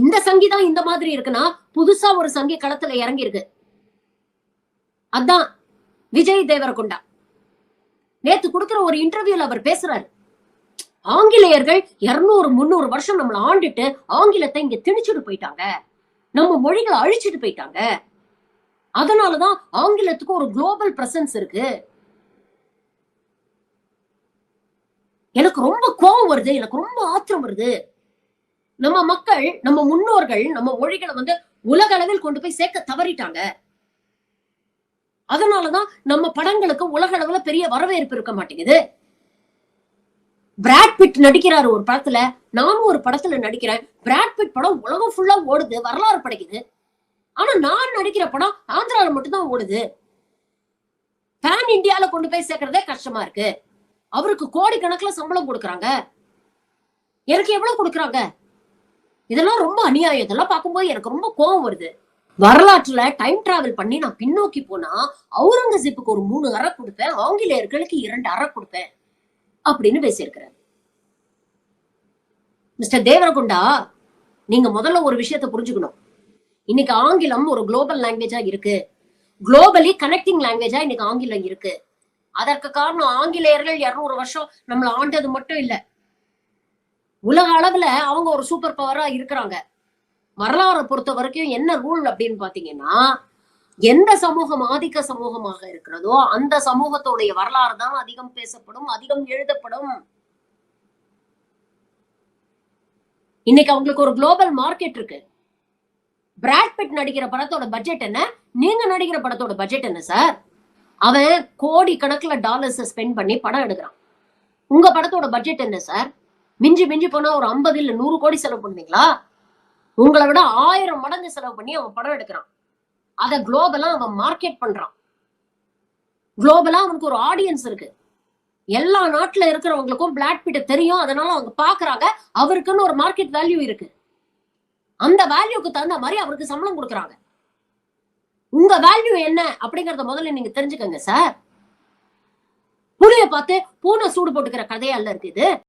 இந்த சங்கி தான் இந்த மாதிரி இருக்குன்னா புதுசா ஒரு சங்கி களத்துல இறங்கி இருக்கு அதான் விஜய் தேவரகுண்டா. நேத்து கொடுக்கிற ஒரு இன்டர்வியூல அவர் பேசுறாரு. ஆங்கிலேயர்கள் இருநூறு முந்நூறு வருஷம் நம்மள ஆண்டுட்டு ஆங்கிலத்தை இங்க திணிச்சுட்டு போயிட்டாங்க. நம்ம மொழிகளை அழிச்சிட்டு போயிட்டாங்க. அதனாலதான் ஆங்கிலத்துக்கு ஒரு குளோபல் பிரசன்ஸ் இருக்கு. எனக்கு ரொம்ப கோவம் வருது எனக்கு ரொம்ப ஆத்திரம் வருது. நம்ம மக்கள் நம்ம முன்னோர்கள் நம்ம மொழிகளை வந்து உலக அளவில் கொண்டு போய் சேர்க்க தவறிட்டாங்க. அதனாலதான் நம்ம படங்களுக்கு உலக அளவுல பெரிய வரவேற்பு இருக்க மாட்டேங்குது. பிராட் பிட் நடிக்கிறாரு ஒரு படத்துல. நானும் ஒரு படத்துல நடிக்கிறேன். பிராட் பிட் படம் உலகம் ஃபுல்லா ஓடுது. வரலாறு படைக்குது. ஆனா நான் நடிக்கிற படம் ஆந்திரால மட்டும்தான் ஓடுது. பேன் இந்தியால கொண்டு போய் சேர்க்கறதே கஷ்டமா இருக்கு. அவருக்கு கோடிக்கணக்குல சம்பளம் கொடுக்குறாங்க. எனக்கு எவ்வளவு கொடுக்குறாங்க? இதெல்லாம் ரொம்ப அநியாயம். இதெல்லாம் பார்க்கும்போது எனக்கு ரொம்ப கோவம் வருது. வரலாற்றுல டைம் டிராவல் பண்ணி நான் பின்னோக்கி போனா அவுரங்கசீப்புக்கு ஒரு மூணு அறை கொடுப்பேன். ஆங்கிலேயர்களுக்கு இரண்டு அறை கொடுப்பேன் அப்படின்னு பேசியிருக்கிறார். மிஸ்டர் தேவரகுண்டா நீங்க முதல்ல ஒரு விஷயத்த புரிஞ்சுக்கணும். இன்னைக்கு ஆங்கிலம் ஒரு குளோபல் லாங்குவேஜா இருக்கு. குளோபலி கனெக்டிங் லாங்குவேஜா இன்னைக்கு ஆங்கிலம் இருக்கு. அதற்கு காரணம் ஆங்கிலேயர்கள் இருநூறு வருஷம் நம்மள ஆண்டது மட்டும் இல்லை. உலக அளவுல அவங்க ஒரு சூப்பர் பவரா இருக்கிறாங்க. வரலாறை பொறுத்த வரைக்கும் என்ன ரூல் அப்படின்னு பாத்தீங்கன்னா எந்த சமூகம் ஆதிக்க சமூகமாக இருக்கிறதோ அந்த சமூகத்தோடைய வரலாறு தான் அதிகம் பேசப்படும் அதிகம் எழுதப்படும். இன்னைக்கு அவங்களுக்கு ஒரு குளோபல் மார்க்கெட் இருக்கு. பிராட்பிட் நடிக்கிற படத்தோட பட்ஜெட் என்ன? நீங்க நடிக்கிற படத்தோட பட்ஜெட் என்ன சார் அவன் கோடி கணக்குல டாலர்ஸ் ஸ்பெண்ட் பண்ணி படம் எடுக்கிறான். உங்க படத்தோட பட்ஜெட் என்ன சார் மிஞ்சி மிஞ்சி போனா ஒரு ஐம்பது இல்ல நூறு கோடி செலவு பண்ணுவீங்களா? உங்களை விட ஆயிரம் மடங்கு செலவு பண்ணி அவன் படம் எடுக்கிறான். அதை குளோபலா அவன் மார்க்கெட் பண்றான். குளோபலா அவனுக்கு ஒரு ஆடியன்ஸ் இருக்கு. எல்லா நாட்டுல இருக்கிறவங்களுக்கும் பிளாட் பிட்ட தெரியும். அதனால அவங்க பாக்குறாங்க அவருக்குன்னு ஒரு மார்க்கெட் வேல்யூ இருக்கு. அந்த வேல்யூக்கு தகுந்த மாதிரி அவருக்கு சம்பளம் கொடுக்குறாங்க. உங்க வேல்யூ என்ன? அப்படிங்கறத முதல்ல நீங்க தெரிஞ்சுக்கங்க சார் புளிய பார்த்து பூனை சூடு போட்டுக்கிற கதையா இல்ல இருக்கு இது.